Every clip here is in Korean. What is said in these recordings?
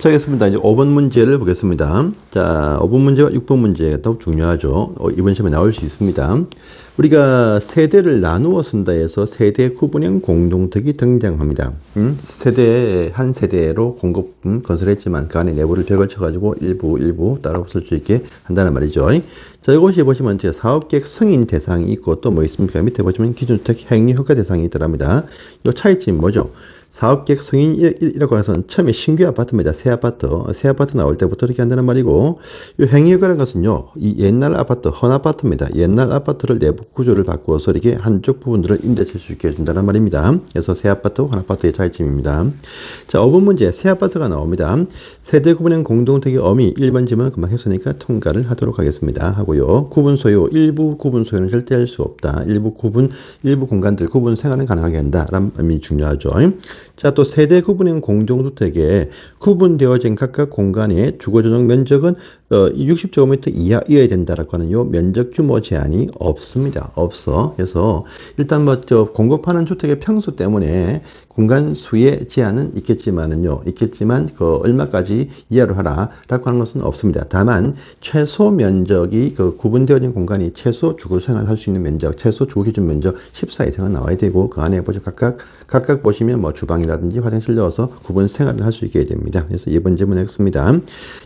자, 알겠습니다. 이제 5번 문제를 보겠습니다. 자, 5번 문제와 6번 문제가 더 중요하죠. 어, 이번 시험에 나올 수 있습니다. 우리가 세대를 나누어 쓴다 해서 세대 구분형 공동택이 등장합니다. 음? 세대, 한 세대로 공급 음, 건설했지만 그 안에 내부를 벽을 쳐가지고 일부, 일부 따로 쓸수 있게 한다는 말이죠. 자, 이것이 보시면 이제 사업계획 승인 대상이 있고 또 뭐 있습니까? 밑에 보시면 기준주택 행위 효과 대상이 있더랍니다. 이 차이점이 뭐죠? 사업계획 승인이라고 해서는 처음에 신규 아파트입니다. 새 아파트. 새 아파트 나올 때부터 이렇게 한다는 말이고, 이 행위효과라는 것은요, 이 옛날 아파트, 헌 아파트입니다. 옛날 아파트를 내부 구조를 바꾸어서 이렇게 한쪽 부분들을 임대칠 수 있게 해준다는 말입니다. 그래서 새 아파트, 헌 아파트의 차이점입니다. 자, 5번 문제, 새 아파트가 나옵니다. 세대 구분형 공동택의 어미 1번 지문 금방 했으니까 통과를 하도록 하겠습니다. 하고요. 구분 소유, 일부 구분 소유는 절대 할 수 없다. 일부 구분, 일부 공간들 구분 생활은 가능하게 한다. 라는 의미 중요하죠. 자, 또 세대 구분형 공동주택에 구분되어진 각각 공간의 주거전용 면적은 어, 60제곱미터 이하이어야 된다라고 하는 요 면적 규모 제한이 없습니다. 없어. 그래서 일단 뭐 저 공급하는 주택의 평수 때문에 공간 수의 제한은 있겠지만은요, 있겠지만 그 얼마까지 이하로 하라라고 하는 것은 없습니다. 다만 최소 면적이 그 구분되어진 공간이 최소 주거 생활할 수 있는 면적, 최소 주거 기준 면적 14 이상은 나와야 되고 그 안에 보죠 각각 각각 보시면 뭐 주방이라든지 화장실 넣어서 구분 생활을 할 수 있게 됩니다. 그래서 이번 질문 했습니다.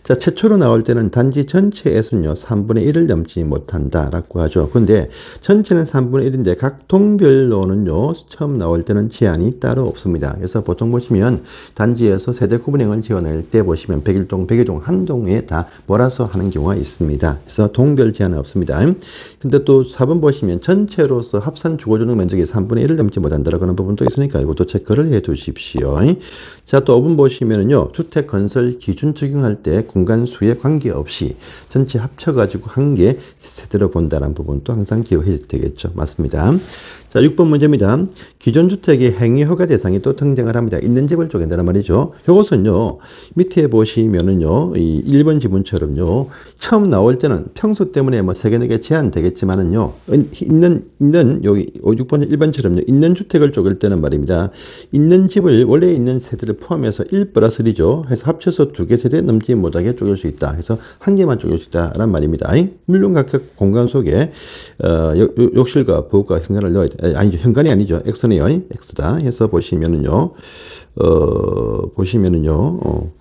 자, 최초로 나올 때는 단지 전체에서는요 3분의 1을 넘지 못한다라고 하죠. 근데 전체는 3분의 1인데 각 동별로는요 처음 나올 때는 제한이 따로 없습니다. 그래서 보통 보시면 단지에서 세대 구분형을 지어낼 때 보시면 101동, 102동 한 동에 다 몰아서 하는 경우가 있습니다. 그래서 동별 제한은 없습니다. 근데 또 4번 보시면 전체로서 합산 주거주택 면적이 3분의 1을 넘지 못한다라고 하는 부분도 있으니까 이것도 체크를 해 두십시오. 자, 또 5번 보시면은요, 주택 건설 기준 적용할 때 공간 수에 관계없 이 전체 합쳐가지고 한 개 세대로 본다는 부분도 항상 기억해야 되겠죠. 맞습니다. 자, 6번 문제입니다. 기존 주택의 행위 허가 대상이 또 등장을 합니다. 있는 집을 쪼갠다는 말이죠. 이것은요, 밑에 보시면은요, 이 1번 지문처럼요, 처음 나올 때는 평수 때문에 뭐 세개 네개 제한되겠지만은요, 있는, 있는, 여기 6번, 1번처럼요, 있는 주택을 쪼갤 때는 말입니다. 있는 집을, 원래 있는 세대를 포함해서 1 플러스 1이죠. 해서 합쳐서 두 개 세대 넘지 못하게 쪼갤 수 있다. 해서 한 개만 수 있다라는 말입니다. 물론 각각 공간 속에, 어, 욕실과 부엌과 현관을 넣어야 돼. 아니죠. 현관이 아니죠. X네요. X다. 해서 보시면은요. 어, 보시면은요. 어,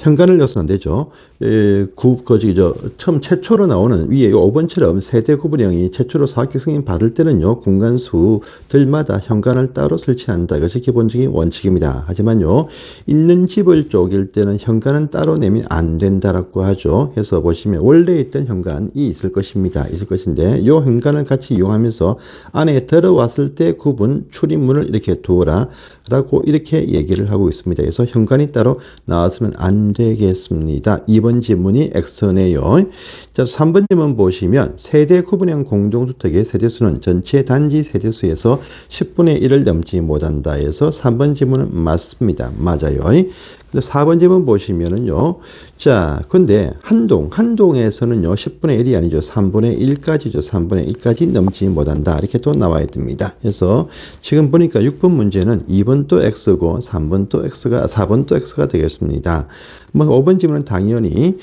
현관을 넣어서는 안 되죠. 에, 구, 거지, 저, 처음 최초로 나오는 위에 5번처럼 세대 구분형이 최초로 사학격 승인 받을 때는요, 공간수들마다 현관을 따로 설치한다. 이것이 기본적인 원칙입니다. 하지만요, 있는 집을 쪼갤 때는 현관은 따로 내면 안 된다라고 하죠. 해서 보시면 원래 있던 현관이 있을 것입니다. 있을 것인데, 이 현관을 같이 이용하면서 안에 들어왔을 때 구분 출입문을 이렇게 두어라. 라고 이렇게 얘기를 하고 있습니다. 그래서 현관이 따로 나와서는 안 되겠습니다. 2번 지문이 X네요. 자, 3번 지문 보시면 세대 구분형 공동주택의 세대수는 전체 단지 세대수에서 10분의 1을 넘지 못한다 해서 3번 지문은 맞습니다. 맞아요. 4번 지문 보시면은요. 자, 근데 한동, 한동에서는요, 10분의 1이 아니죠. 3분의 1까지죠. 3분의 1까지 넘지 못한다. 이렇게 또 나와야 됩니다. 그래서 지금 보니까 6번 문제는 2번 또 X고 3번 또 X가, 4번 또 X가 되겠습니다. 뭐 5번 지문은 당연히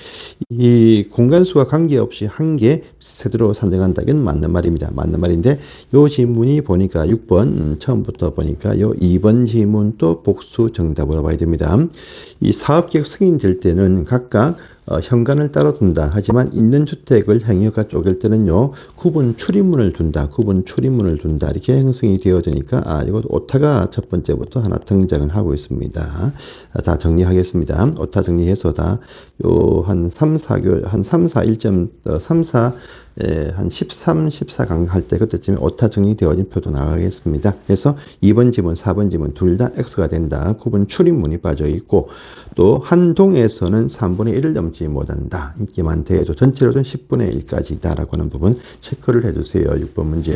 이 공간수와 관계없이 한 개 세대로 산정한다. 이건 맞는 말입니다. 맞는 말인데 요 지문이 보니까 6번 음, 처음부터 보니까 요 2번 지문 또 복수 정답으로 봐야 됩니다. 이 사업계획 승인될 때는 각각 어, 현관을 따로 둔다. 하지만 있는 주택을 행위가 쪼갤 때는요, 구분 출입문을 둔다. 구분 출입문을 둔다. 이렇게 형성이 되어지니까, 아, 이거 오타가 첫 번째부터 하나 등장을 하고 있습니다. 아, 다 정리하겠습니다. 오타 정리해서 다, 요, 한 3, 4교, 한 3, 4, 1점, 3, 4, 예, 한 13, 14강 할 때 그때쯤에 오타 정리되어진 표도 나가겠습니다. 그래서 2번 지문, 4번 지문 둘 다 X가 된다. 구분 출입문이 빠져 있고 또 한 동에서는 3분의 1을 넘지 못한다. 인기만 돼도 전체로는 10분의 1까지다라고 하는 부분 체크를 해주세요. 6번 문제.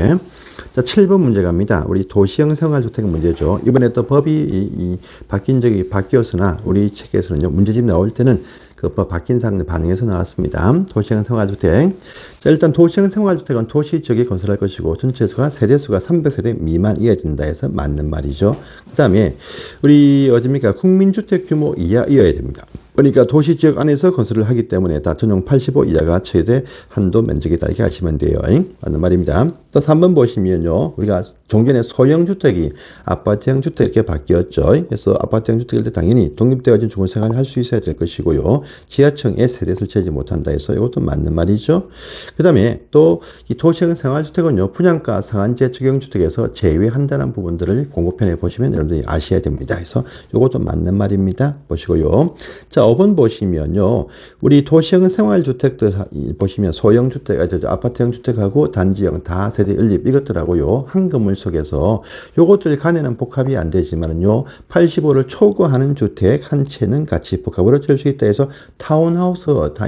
자, 7번 문제 갑니다. 우리 도시형 생활주택 문제죠. 이번에 또 법이 이, 이 바뀐 적이 바뀌었으나 우리 책에서는요. 문제집 나올 때는 그법 바뀐 사항을 반영해서 나왔습니다. 도시형 생활주택. 자, 일단 도시형 생활주택은 도시 지역에 건설할 것이고 전체 수가 세대수가 300세대 미만 이어진다 해서 맞는 말이죠. 그 다음에 우리 어딥니까 국민주택 규모 이하 이어야 됩니다. 그러니까 도시 지역 안에서 건설을 하기 때문에 다 전용 85 이하가 최대 한도 면적이다 이렇게 하시면 돼요. 맞는 말입니다. 또 3번 보시면요. 우리가 종전에 소형 주택이 아파트형 주택 이렇게 바뀌었죠. 그래서 아파트형 주택일 때 당연히 독립되어진 주거 생활을 할 수 있어야 될 것이고요. 지하층에 세대 설치하지 못한다 해서 이것도 맞는 말이죠. 그 다음에 또 이 도시형 생활주택은요. 분양가 상한제 적용 주택에서 제외한다는 부분들을 공고편에 보시면 여러분들이 아셔야 됩니다. 그래서 이것도 맞는 말입니다. 보시고요. 자, 5번 보시면요. 우리 도시형 생활주택들 보시면 소형 주택, 아파트형 주택하고 단지형 다 세대 연립 이것들하고요. 한 건물 속에서 요것들 간에는 복합이 안 되지만은요. 85를 초과하는 주택 한 채는 같이 복합으로 칠수 있다 해서 타운하우스 다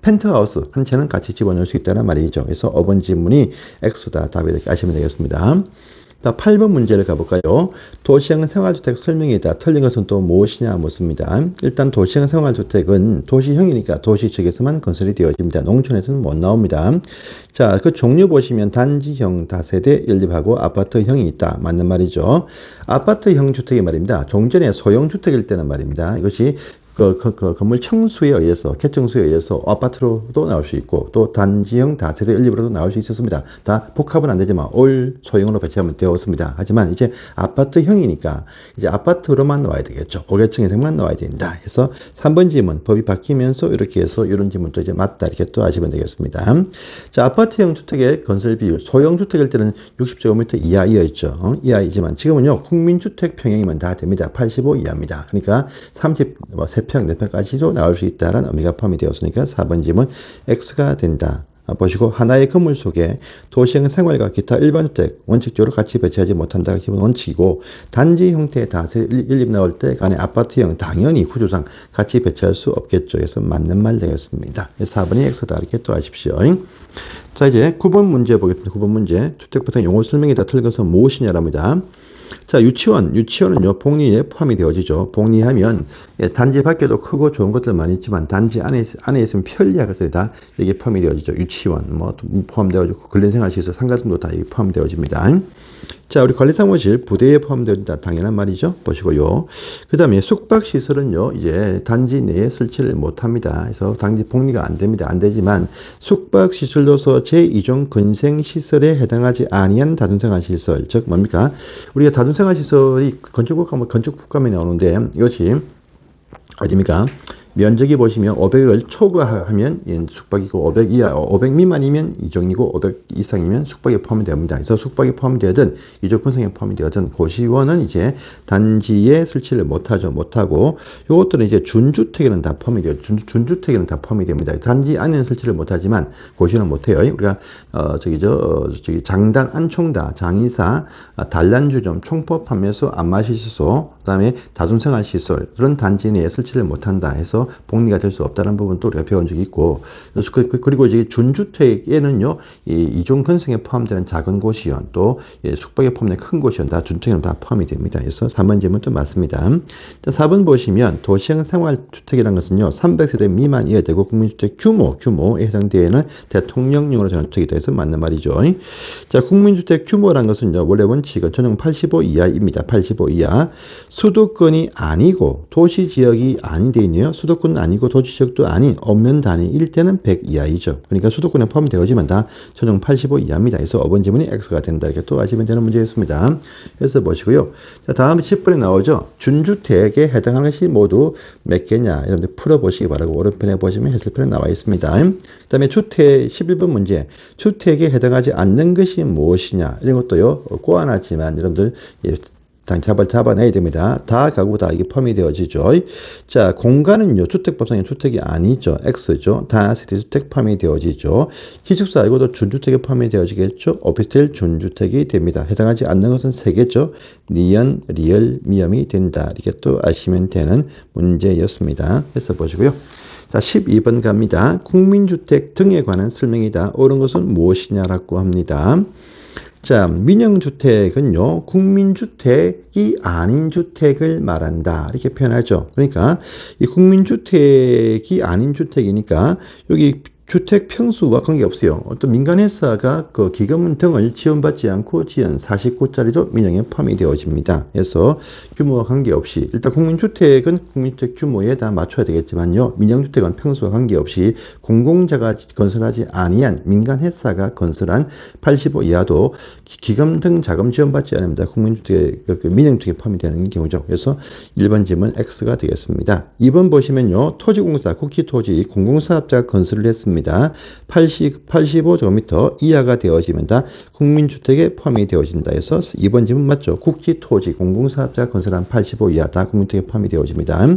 펜트하우스 한 채는 같이 집어넣을 수 있다는 말이죠. 그래서 5번 질문이 X다 답이 이렇게 아시면 되겠습니다. 자, 8번 문제를 가볼까요? 도시형 생활주택 설명이다. 틀린 것은 또 무엇이냐 묻습니다. 일단 도시형 생활주택은 도시형이니까 도시 측에서만 건설이 되어집니다. 농촌에서는 못 나옵니다. 자, 그 종류 보시면 단지형, 다세대, 연립하고 아파트형이 있다. 맞는 말이죠. 아파트형 주택이 말입니다. 종전에 소형 주택일 때는 말입니다. 이것이 그, 그, 그 건물 청수에 의해서 개청수에 의해서 아파트로도 나올 수 있고 또 단지형 다세대 연립으로도 나올 수 있었습니다. 다 복합은 안 되지만 올 소형으로 배치하면 되었습니다. 하지만 이제 아파트형이니까 이제 아파트로만 나와야 되겠죠. 5개층에서만 나와야 된다. 그래서 3번 지문 법이 바뀌면서 이렇게 해서 이런 지문도 이제 맞다 이렇게 또 아시면 되겠습니다. 자 아파트형 주택의 건설 비율 소형 주택일 때는 60제곱미터 이하이었죠. 어? 이하이지만 지금은요 국민주택 평형이면 다 됩니다. 85 이하입니다. 그러니까 30 뭐, 3평, 4평까지도 나올 수 있다는 의미가 포함이 되었으니까 4번 질문 X가 된다. 보시고 하나의 건물 속에 도시형 생활과 기타 일반 주택 원칙적으로 같이 배치하지 못한다가 기본 원칙이고 단지 형태의 다세 일립 나올 때 간의 아파트형 당연히 구조상 같이 배치할 수 없겠죠. 그래서 맞는 말 되겠습니다. 4번이 X다 이렇게 또 하십시오. 자 이제 9번 문제 보겠습니다. 9번 문제 주택부터 용어 설명이 다 틀린 것은 무엇이냐랍니다. 자, 유치원. 유치원은요, 복리에 포함이 되어지죠. 복리하면, 예, 단지 밖에도 크고 좋은 것들 많이 있지만, 단지 안에, 안에 있으면 편리한 것들이 다 여기에 포함이 되어지죠. 유치원, 뭐, 포함되어지고, 근린생활시설, 상가등도 다 여기 포함되어집니다. 자, 우리 관리사무실 부대에 포함되어진다. 당연한 말이죠. 보시고요. 그 다음에 숙박시설은요, 이제 단지 내에 설치를 못 합니다. 그래서 단지 복리가 안 됩니다. 안 되지만, 숙박시설로서 제2종 근생시설에 해당하지 아니한 다중생활시설, 즉, 뭡니까? 우리가 다중생활시설이 건축국가, 건축국감에 나오는데, 이것이, 어딥니까? 면적이 보시면 500을 초과하면 숙박이고 500 이하, 500 미만이면 이종이고 500 이상이면 숙박에 포함이 됩니다. 그래서 숙박에 포함되든 이종 근성에 포함이 되든 고시원은 이제 단지에 설치를 못하죠. 못하고 이것들은 이제 준주택에는 다 포함이 돼요. 준, 준주택에는 다 포함이 됩니다. 단지 안에는 설치를 못하지만 고시원은 못해요. 우리가 어 저기 저 어, 저기 장단 안총다 장의사 어, 단란주점 총법하면서 안마시소 그다음에 다중생활시설 그런 단지 내에 설치를 못한다 해서 복리가 될 수 없다는 부분도 우리가 배운 적이 있고 그, 그, 그리고 이제 준주택에는요 이 이종 근성에 포함되는 작은 고시원 또 숙박에 포함된 큰 고시원 다 준주택에는 다 포함이 됩니다. 그래서 3번 질문도 맞습니다. 자, 4번 보시면 도시형 생활주택이라는 것은요 300세대 미만 이하 되고 국민주택 규모 규모에 해당되는 대통령령으로 되는 주택이다 해서 맞는 말이죠. 자 국민주택 규모라는 것은요 원래 원칙은 전용 85 이하입니다. 85 이하 수도권이 아니고 도시 지역이 아닌 데 있네요. 수도 권은 아니고 도시 지역도 아닌 엄면 단위일 때는 100 이하이죠. 그러니까 수도권에 포함되어지만 다 최종 85 이하입니다. 그래서 5번 지문이 X가 된다. 이렇게 또 아시면 되는 문제였습니다. 그래서 보시고요. 자, 다음 10번에 나오죠. 준주택에 해당하는 것이 모두 몇 개냐. 여러분들 풀어보시기 바라고 오른편에 보시면 해설편에 나와 있습니다. 그 다음에 주택 11번 문제. 주택에 해당하지 않는 것이 무엇이냐. 이런 것도요. 꼬아놨지만 여러분들 당 잡아, 잡아내야 됩니다. 다 가구 다 이게 포함이 되어지죠. 자, 공간은요, 주택법상의 주택이 아니죠. X죠. 다 세대주택 포함이 되어지죠. 기숙사, 이것도 준주택에 포함이 되어지겠죠. 오피스텔 준주택이 됩니다. 해당하지 않는 것은 세 개죠. 니연, 리얼, 미염이 된다. 이렇게 또 아시면 되는 문제였습니다. 그래서 보시고요. 자, 12번 갑니다. 국민주택 등에 관한 설명이다. 옳은 것은 무엇이냐라고 합니다. 자, 민영주택은요, 국민주택이 아닌 주택을 말한다. 이렇게 표현하죠. 그러니까, 이 국민주택이 아닌 주택이니까, 여기 주택 평수와 관계없어요. 어떤 민간회사가 그 기금 등을 지원받지 않고 지은 49짜리도 민영에 포함이 되어집니다. 그래서 규모와 관계없이 일단 국민주택은 국민주택 규모에 다 맞춰야 되겠지만요. 민영주택은 평수와 관계없이 공공자가 건설하지 아니한 민간회사가 건설한 85 이하도 기- 기금 등 자금 지원받지 않습니다. 국민주택, 그- 그 민영주택에 포함이 되는 경우죠. 그래서 1번 질문 X가 되겠습니다. 2번 보시면요. 토지공사, 국지토지, 공공사업자가 건설을 했습니다. 80, 85제곱미터 이하가 되어지면 다 국민주택에 포함이 되어진다 해서 2번 질문 맞죠. 국지 토지, 공공사업자가 건설한 85 이하 다 국민주택에 포함이 되어집니다.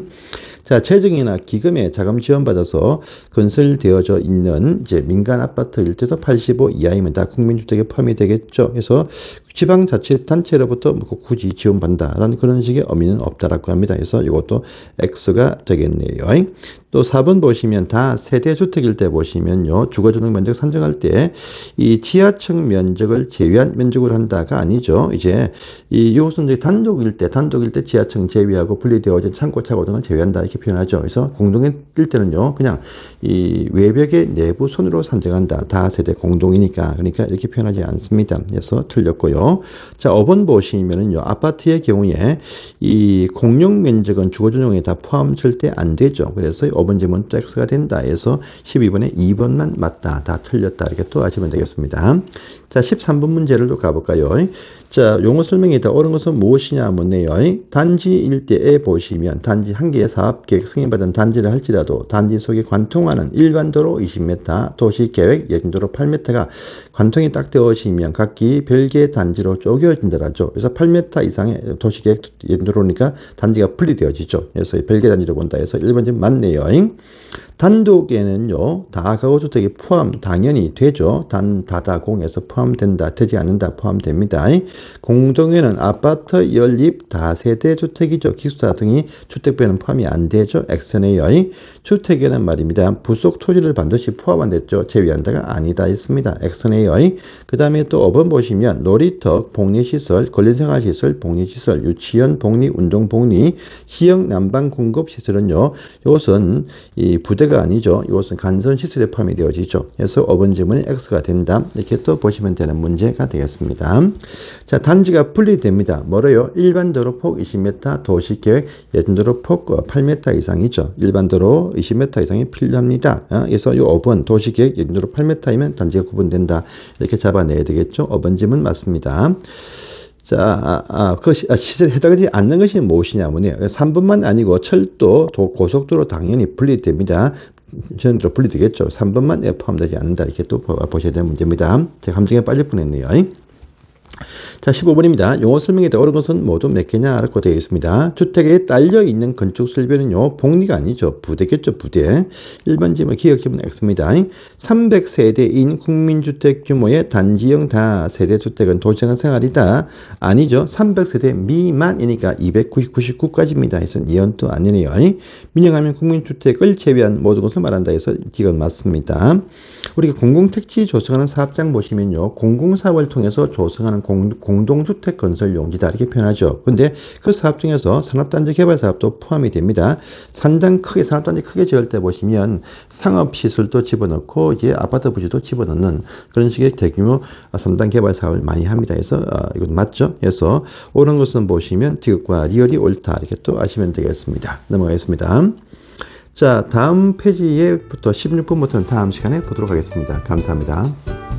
자, 재정이나 기금에 자금 지원받아서 건설되어져 있는 이제 민간 아파트일 때도 85 이하이면 다 국민주택에 포함이 되겠죠. 그래서 지방자치단체로부터 뭐 굳이 지원받는다라는 그런 식의 의미는 없다라고 합니다. 그래서 이것도 X가 되겠네요. 또 4번 보시면 다 세대주택일 때 보시면 요. 주거주택 면적 산정할 때 이 지하층 면적을 제외한 면적으로 한다가 아니죠. 이제 이 이것은 이제 단독일 때 단독일 때 지하층 제외하고 분리되어진 창고 차 고 등을 제외한다 이렇게 표현하죠. 그래서 공동일 때는요. 그냥 이 외벽의 내부 손으로 산정한다. 다 세대 공동이니까 그러니까 이렇게 표현하지 않습니다. 그래서 틀렸고요. 자, 5번 보시면은요. 아파트의 경우에 이 공용 면적은 주거전용에 다 포함 절대 안 되죠. 그래서 5번 질문 또 X가 된다 해서 12번에 2번만 맞다. 다 틀렸다. 이렇게 또 하시면 되겠습니다. 자, 13번 문제를 또 가볼까요? 자, 용어 설명에다 옳은 것은 무엇이냐 묻네요. 단지 일대에 보시면 단지 한 개의 사업 계획 승인받은 단지를 할지라도 단지 속에 관통하는 일반도로 20m, 도시 계획 예진도로 8m가 관통이 딱 되어지면 각기 별개의 단지로 쪼개진다라죠. 그래서 8m 이상의 도시 계획 예진도로니까 단지가 분리되어지죠. 그래서 이 별개 단지로 본다 해서 1번 좀 맞네요. 단독에는요, 다가구주택이 포함 당연히 되죠. 단, 다다공에서 포함된다, 되지 않는다, 포함됩니다. 공동에는 아파트, 연립, 다세대 주택이죠. 기숙사 등이 주택배는 포함이 안 되죠. X네요. 주택에는 말입니다. 부속 토지를 반드시 포함 안 됐죠. 제외한다가 아니다 했습니다. X네요. 그 다음에 또 5번 보시면 놀이터, 복리시설, 권리생활시설, 복리시설, 유치원, 복리, 운동 복리, 시형 난방 공급 시설은요. 이것은 이 부대가 아니죠. 이것은 간선 시설 에 포함이 되어지죠. 그래서 5번 질문이 X가 된다. 이렇게 또 보시면 되는 문제가 되겠습니다. 자, 단지가 분리됩니다. 뭐래요? 일반도로 폭 20m, 도시계획 예전도로 폭 8m 이상이죠. 일반도로 20m 이상이 필요합니다. 어, 그래서 이 5번 도시계획 예전도로 8m이면 단지가 구분된다. 이렇게 잡아내야 되겠죠. 5번 질문 맞습니다. 자, 아, 아, 그 시, 아, 시설에 해당하지 않는 것이 무엇이냐면요. 3번만 아니고 철도, 도, 고속도로 당연히 분리됩니다. 전도로 분리되겠죠. 3번만 포함되지 않는다. 이렇게 또 보- 보셔야 되는 문제입니다. 제가 감정에 빠질 뻔했네요. 자, 15번입니다. 용어 설명에 대해 옳은 것은 모두 몇 개냐 라고 되어 있습니다. 주택에 딸려 있는 건축 설비는요, 복리가 아니죠. 부대겠죠, 부대. 1번 질문 기억해보면 X입니다. 300세대인 국민주택 규모의 단지형 다세대 주택은 도시형 생활이다. 아니죠. 300세대 미만이니까 299까지입니다. 해서 이언도 아니네요. 민영하면 국민주택을 제외한 모든 것을 말한다 해서 이건 맞습니다. 우리가 공공택지 조성하는 사업장 보시면요. 공공사업을 통해서 조성하는 공, 공동주택 건설 용지다 이렇게 표현하죠. 근데 그 사업 중에서 산업단지 개발 사업도 포함이 됩니다. 상당 크게 산업단지 크게 지을 때 보시면 상업시설도 집어넣고 이제 아파트 부지도 집어넣는 그런 식의 대규모 산단 개발 사업을 많이 합니다. 그래서 어, 이건 맞죠. 그래서 옳은 것은 보시면 디귿과 리얼이 옳다 이렇게 또 아시면 되겠습니다. 넘어가겠습니다. 자, 다음 페이지에부터 16분부터는 다음 시간에 보도록 하겠습니다. 감사합니다.